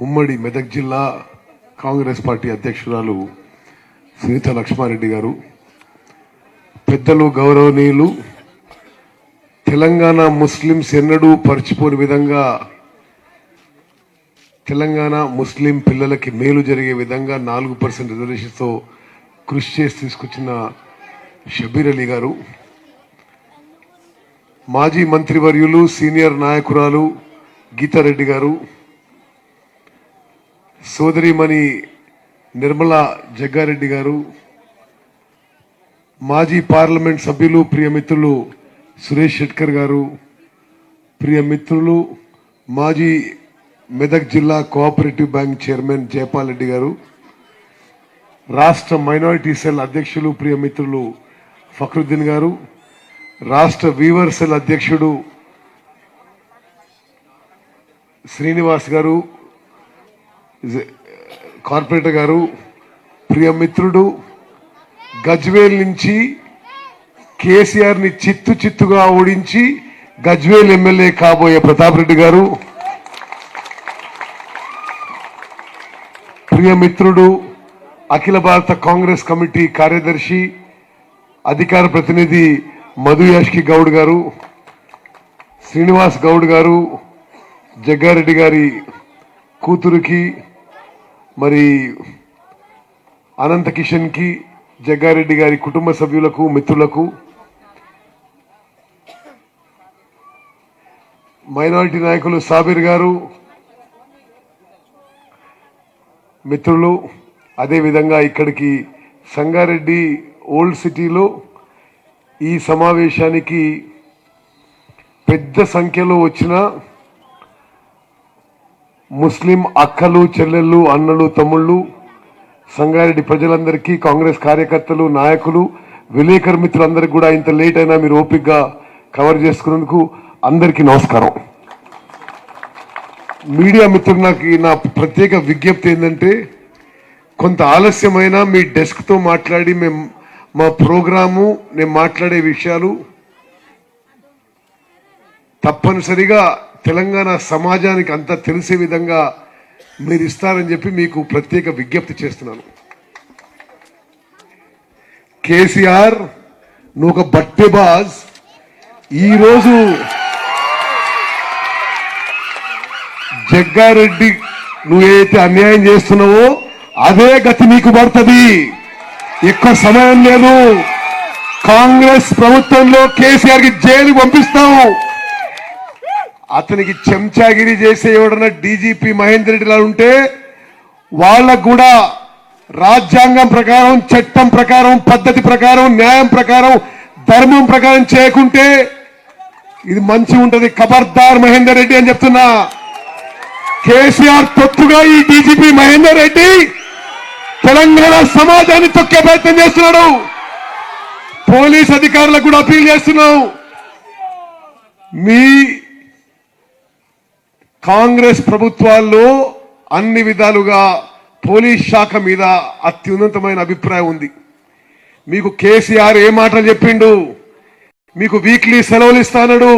ఉమ్మడి మెదక్ జిల్లా కాంగ్రెస్ పార్టీ అధ్యక్షురాలు సునీత లక్ష్మారెడ్డి గారు పెద్దలు గౌరవనీయులు తెలంగాణ ముస్లింస్ ఎన్నడూ పరిచిపోని విధంగా తెలంగాణ ముస్లిం పిల్లలకి మేలు జరిగే విధంగా నాలుగు పర్సెంట్ రిజర్వేషన్తో కృషి చేసి తీసుకొచ్చిన షబీర్ అలీ గారు మాజీ మంత్రివర్యులు సీనియర్ నాయకురాలు గీతారెడ్డి గారు సోదరిమణి నిర్మలా జగ్గారెడ్డి గారు మాజీ పార్లమెంట్ సభ్యులు ప్రియమిత్రులు సురేష్ షెట్కర్ గారు ప్రియమిత్రులు మాజీ మెదక్ జిల్లా cooperative bank chairman Jayapal Reddy గారు రాష్ట్ర మైనారిటీ సెల్ అధ్యక్షులు ప్రియమిత్రులు ఫక్రుద్దీన్ గారు రాష్ట్ర వీవర్ సెల్ అధ్యక్షుడు శ్రీనివాస్ గారు కార్పొరేటర్ గారు ప్రియమిత్రుడు గజ్వేల్ నుంచి కేసీఆర్ని చిత్తు చిత్తుగా ఓడించి గజ్వేల్ ఎమ్మెల్యే కాబోయే ప్రతాప్ రెడ్డి గారు ప్రియమిత్రుడు అఖిల భారత కాంగ్రెస్ కమిటీ కార్యదర్శి అధికార ప్రతినిధి మధు యాష్కి గౌడ్ గారు శ్రీనివాస్ గౌడ్ గారు జగ్గారెడ్డి గారి కూతురుకి మరి అనంత కిషన్కి జగ్గారెడ్డి గారి కుటుంబ సభ్యులకు మిత్రులకు మైనారిటీ నాయకులు సాబిర్ గారు మిత్రులు అదేవిధంగా ఇక్కడికి సంగారెడ్డి ఓల్డ్ సిటీలో ఈ సమావేశానికి పెద్ద సంఖ్యలో వచ్చిన ముస్లిం అక్కలు చెల్లెళ్ళు అన్నలు తమ్ముళ్ళు సంగారెడ్డి ప్రజలందరికీ కాంగ్రెస్ కార్యకర్తలు నాయకులు విలేకరు మిత్రులందరికీ కూడా ఇంత లేట్ అయినా మీరు ఓపికగా కవర్ చేసుకున్నందుకు అందరికీ నమస్కారం. మీడియా మిత్రులు నాకు నా ప్రత్యేక విజ్ఞప్తి ఏంటంటే కొంత ఆలస్యమైన మీ డెస్క్తో మాట్లాడి మేము మా ప్రోగ్రాము నేను మాట్లాడే విషయాలు తప్పనిసరిగా తెలంగాణ సమాజానికి అంతా తెలిసే విధంగా మీరు ఇస్తారని చెప్పి మీకు ప్రత్యేక విజ్ఞప్తి చేస్తున్నాను. కేసీఆర్ నువ్వు ఒక బట్టెబాజ్ ఈరోజు జగ్గారెడ్డి నువ్వేదైతే అన్యాయం చేస్తున్నావో అదే గతి నీకు పడుతుంది. ఎక్కువ సమయం లేదు. కాంగ్రెస్ ప్రభుత్వంలో కేసీఆర్కి జైలు పంపిస్తావు అతనికి చెంచాగిరి చేసే ఎవడన్నా డీజీపీ మహేందర్ రెడ్డిలా ఉంటే వాళ్ళకు కూడా రాజ్యాంగం ప్రకారం చట్టం ప్రకారం పద్ధతి ప్రకారం న్యాయం ప్రకారం ధర్మం ప్రకారం చేయకుంటే ఇది మంచి ఉంటది. ఖబర్దార్ మహేందర్ రెడ్డి అని చెప్తున్నా. కేసీఆర్ తొత్తుగా ఈ డీజీపీ మహేందర్ రెడ్డి తెలంగాణ సమాజాన్ని తొక్కే ప్రయత్నం చేస్తున్నాడు. పోలీస్ అధికారులకు కూడా అప్పీల్ చేస్తున్నాం. మీ కాంగ్రెస్ ప్రభుత్వాల్లో అన్ని విధాలుగా పోలీస్ శాఖ మీద అత్యున్నతమైన అభిప్రాయం ఉంది. మీకు కేసీఆర్ ఏ మాటలు చెప్పిండు? మీకు వీక్లీ సెలవులు ఇస్తానడు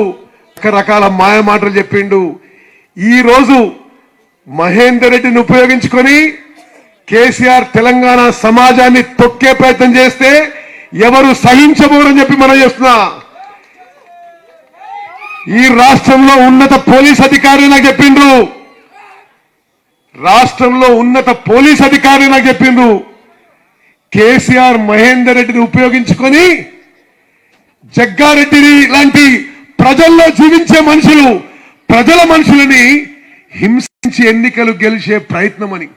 రకరకాల మాయ మాటలు చెప్పిండు. ఈరోజు మహేందర్ రెడ్డిని ఉపయోగించుకొని కేసీఆర్ తెలంగాణ సమాజాన్ని తొక్కే ప్రయత్నం చేస్తే ఎవరు సహించబోరని చెప్పి మనం చేస్తున్నా. ఈ రాష్ట్రంలో ఉన్నత పోలీస్ అధికారి నాకు చెప్పిండ్రు. రాష్ట్రంలో ఉన్నత పోలీస్ అధికారి నాకు చెప్పిండ్రు. కేసీఆర్ మహేందర్ రెడ్డిని ఉపయోగించుకొని జగ్గారెడ్డిని లాంటి ప్రజల్లో జీవించే మనుషులు ప్రజల మనుషులని హింసించి ఎన్నికలు గెలిచే ప్రయత్నం అని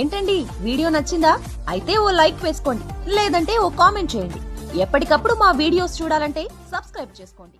ఏంటండి? వీడియో నచ్చిందా? అయితే ఓ లైక్ వేసుకోండి. లేదంటే ఓ కామెంట్ చేయండి. ఎప్పటికప్పుడు మా వీడియోస్ చూడాలంటే సబ్స్క్రైబ్ చేసుకోండి.